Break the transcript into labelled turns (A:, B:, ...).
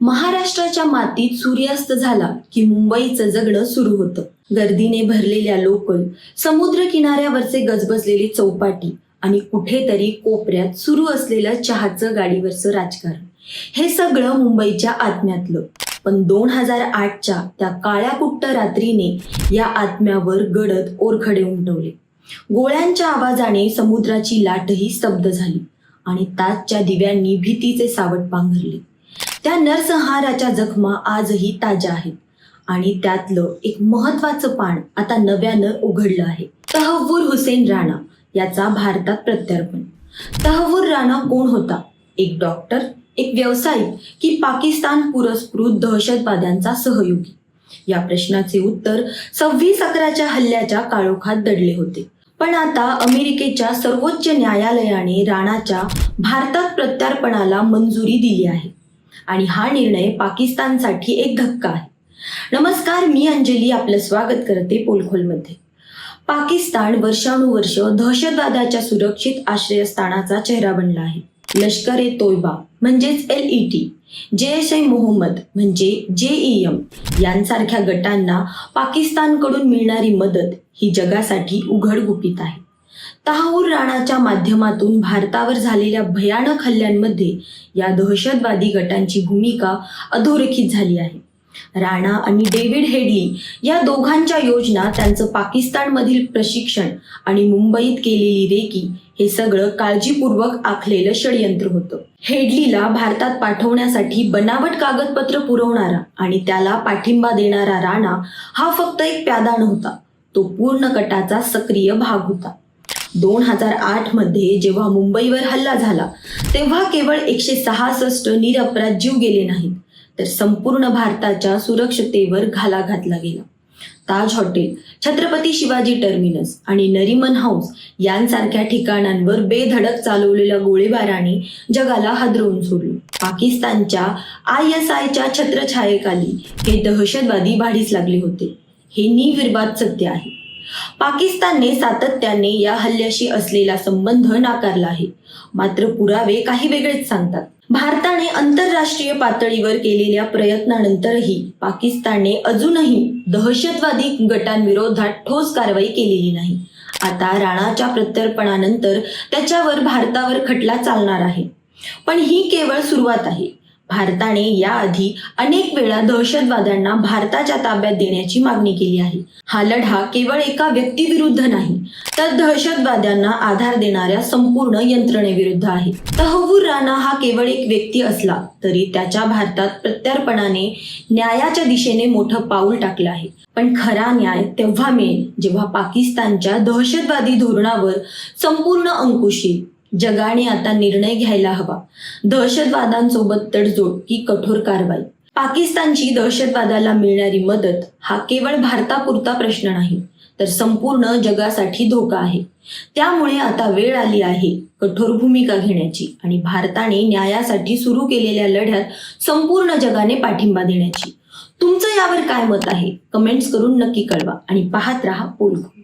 A: महाराष्ट्राच्या मातीत सूर्यास्त झाला की मुंबईचं जगणं सुरू होतं. गर्दीने भरलेल्या लोकल समुद्र किनाऱ्यावरचे गजबजलेले चौपाटी आणि कुठेतरी कोपऱ्यात सुरू असलेलं चहाचं गाडीवरचं राजकारण. हे सगळं मुंबईच्या आत्म्यातलं. पण दोन हजार आठच्या त्या काळ्या कुट्ट रात्रीने या आत्म्यावर गडद ओरखडे उमटवले. गोळ्यांच्या आवाजाने समुद्राची लाटही स्तब्ध झाली आणि ताजच्या दिव्यांनी भीतीचे सावट पांघरले. त्या नरसंहाराच्या जखमा आजही ताज्या आहेत. आणि त्यातलं एक महत्वाचं पान आता नव्यानं उघडलं आहे. तहवूर हुसेन राणा याचा भारतात प्रत्यार्पण. तहवूर राणा कोण होता? एक डॉक्टर एक व्यावसायिक की पाकिस्तान पुरस्कृत दहशतवाद्यांचा सहयोगी? या प्रश्नाचे उत्तर सव्वीस अकराच्या हल्ल्याच्या काळोखात दडले होते. पण आता अमेरिकेच्या सर्वोच्च न्यायालयाने राणाच्या भारतात प्रत्यार्पणाला मंजुरी दिली आहे. आणि हा निर्णय पाकिस्तानसाठी एक धक्का आहे. नमस्कार मी अंजली. आपलं स्वागत करते पोलखोलमध्ये. पाकिस्तान वर्षानुवर्ष दहशतवादाच्या सुरक्षित आश्रयस्थानाचा चेहरा बनला आहे. लष्कर ए तोयबा म्हणजेच एल ई टी जे एस आय मोहम्मद म्हणजे जे एम यांसारख्या गटांना पाकिस्तानकडून मिळणारी मदत ही जगासाठी उघड गुपित आहे. ताहूर राणाच्या माध्यमातून भारतावर झालेल्या भयानक हल्ल्यांमध्ये या दहशतवादी गटांची भूमिका अधोरेखित झाली आहे. राणा आणि डेव्हिड हेडली या दोघांच्या योजना त्यांचं पाकिस्तानमधील प्रशिक्षण आणि मुंबईत केलेली रेकी हे सगळं काळजीपूर्वक आखलेलं षडयंत्र होतं. हेडलीला भारतात पाठवण्यासाठी बनावट कागदपत्र पुरवणारा आणि त्याला पाठिंबा देणारा राणा हा फक्त एक प्यादा नव्हता तो पूर्ण कटाचा सक्रिय भाग होता. दोन हजार आठमध्ये जेव्हा मुंबईवर हल्ला झाला तेव्हा केवळ एकशे सहासष्ट निरपराध जीव गेले नाहीत तर संपूर्ण भारताच्या सुरक्षतेवर घाला घातला गेला. ताज हॉटेल छत्रपती शिवाजी टर्मिनस आणि नरिमन हाऊस यांसारख्या ठिकाणांवर बेधडक चालवलेल्या गोळीबाराने जगाला हादरवून सोडलं. पाकिस्तानच्या आय एस आयच्या छत्रछायेखाली हे दहशतवादी वाढीस लागले होते. हे निविर्वाद सत्य आहे. पाकिस्तानने सातत्याने या हल्ल्याशी असलेला संबंध नाकारला आहे. मात्र पुरावे काही वेगळेच सांगतात. भारताने आंतरराष्ट्रीय पातळीवर केलेल्या प्रयत्नानंतरही पाकिस्तानने अजूनही दहशतवादी गटांविरोधात ठोस कारवाई केलेली नाही. आता राणाच्या प्रत्यर्पणानंतर त्याच्यावर भारतावर खटला चालणार आहे. पण ही केवळ सुरुवात आहे. भारताने याआधी अनेक वेळा दहशतवाद्यांना भारताच्या ताब्यात देण्याची मागणी केली आहे. हा लढा केवळ एका व्यक्तीविरुद्ध नाही तर दहशतवाद्यांना आधार देणाऱ्या संपूर्ण यंत्रणेविरुद्ध आहे. तहवूर राणा हा केवळ एक व्यक्ती असला तरी त्याच्या भारतात प्रत्यार्पणाने न्यायाच्या दिशेने मोठं पाऊल टाकलं आहे. पण खरा न्याय तेव्हा मिळेल जेव्हा पाकिस्तानच्या दहशतवादी धोरणावर संपूर्ण अंकुश येईल. जगाने आता निर्णय घ्यायला हवा. दहशतवादांसोबत तडजोड की कठोर कारवाई. पाकिस्तानची दहशतवादाला मिळणारी मदत हा केवळ भारतापुरता प्रश्न नाही तर संपूर्ण जगासाठी धोका आहे. त्यामुळे आता वेळ आली आहे कठोर भूमिका घेण्याची आणि भारताने न्यायासाठी सुरू केलेल्या लढ्यात संपूर्ण जगाने पाठिंबा देण्याची. तुमचं यावर काय मत आहे? कमेंट्स करून नक्की कळवा आणि पाहत राहा पोलखो